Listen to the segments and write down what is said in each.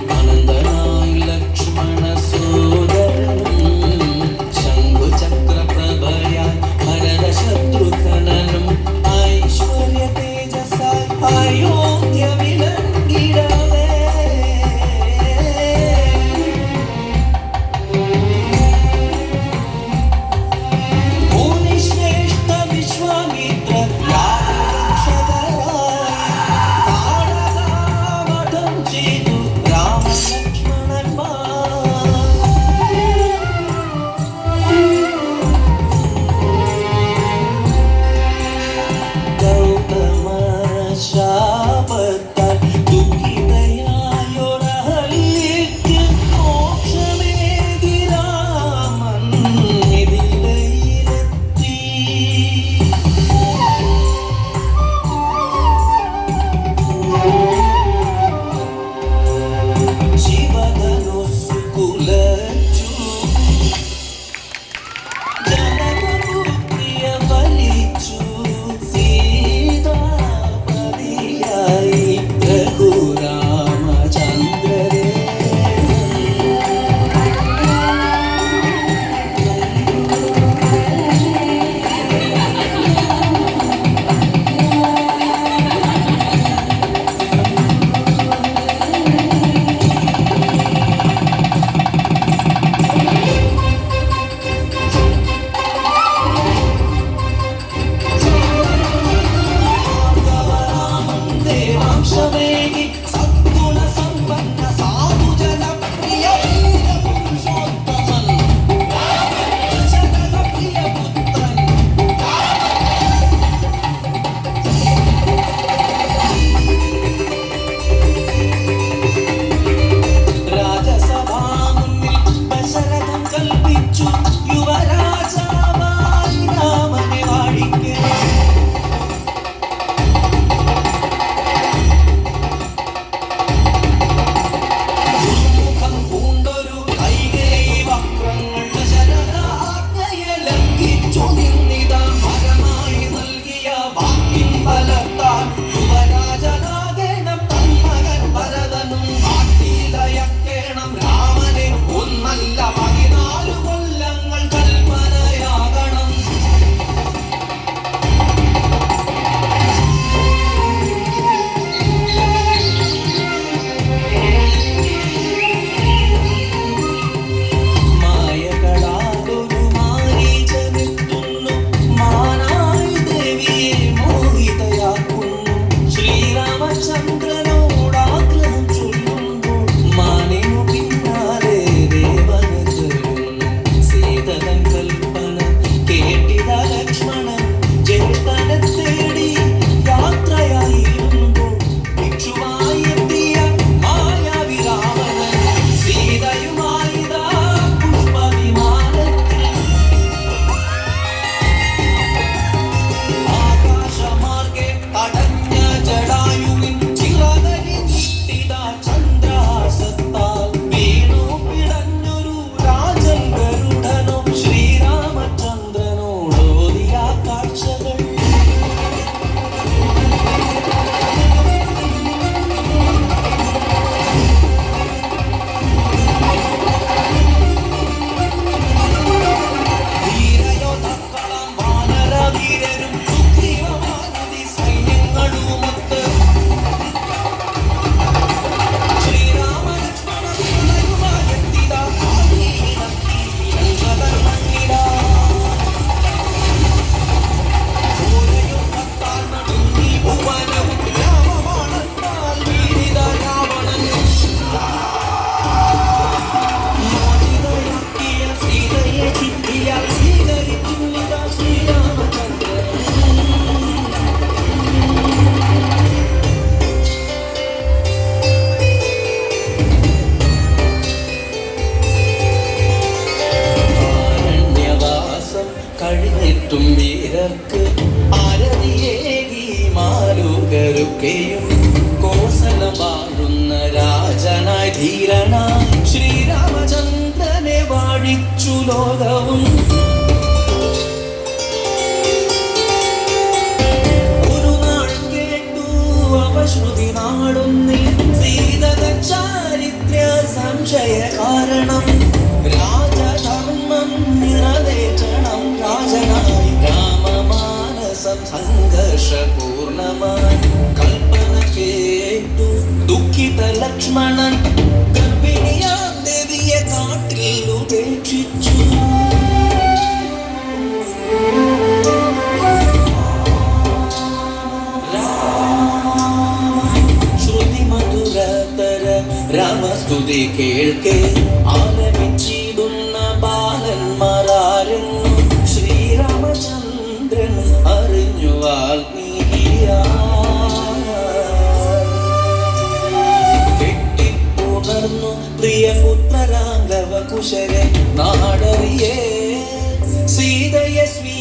ശ്രീരാമചന്ദ്രനും അനന്തനായി shine. മാലുകരുക്കെയും Kosala വാഴുന്ന രാജനായി ധീരനായി ശ്രീരാമചന്ദ്രനെ വാഴിച്ചു ലോകവും. ഒരു നാൾ കേട്ടു അപശ്രുതി നാടുന്നി സീതക ചാരിത്ര സംശയ കാരണം. രാജധർമ്മം നിറവേറ്റണം രാജനായി രാമമാനസം സംഘർഷപൂർണമായി ദേവിയെ കാട്ടിൽ ഉപേക്ഷിച്ചു ശ്രുതി മധുരതര രാമസ്തുതി കേൾക്കെ കുശരൻ നാടറിയേ. സീതയെ സ്വീകരി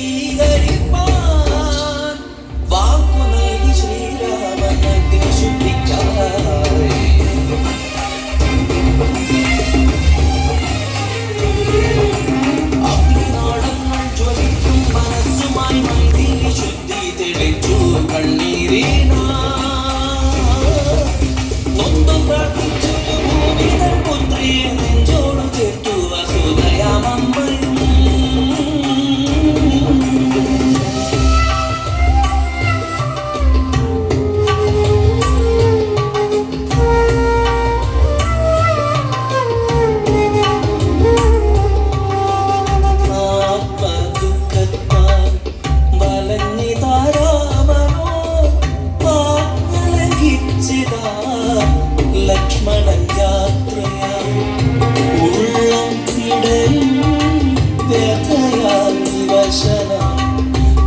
ദർശന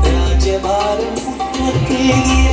രാജഭാരം പ്രത്യേകിയ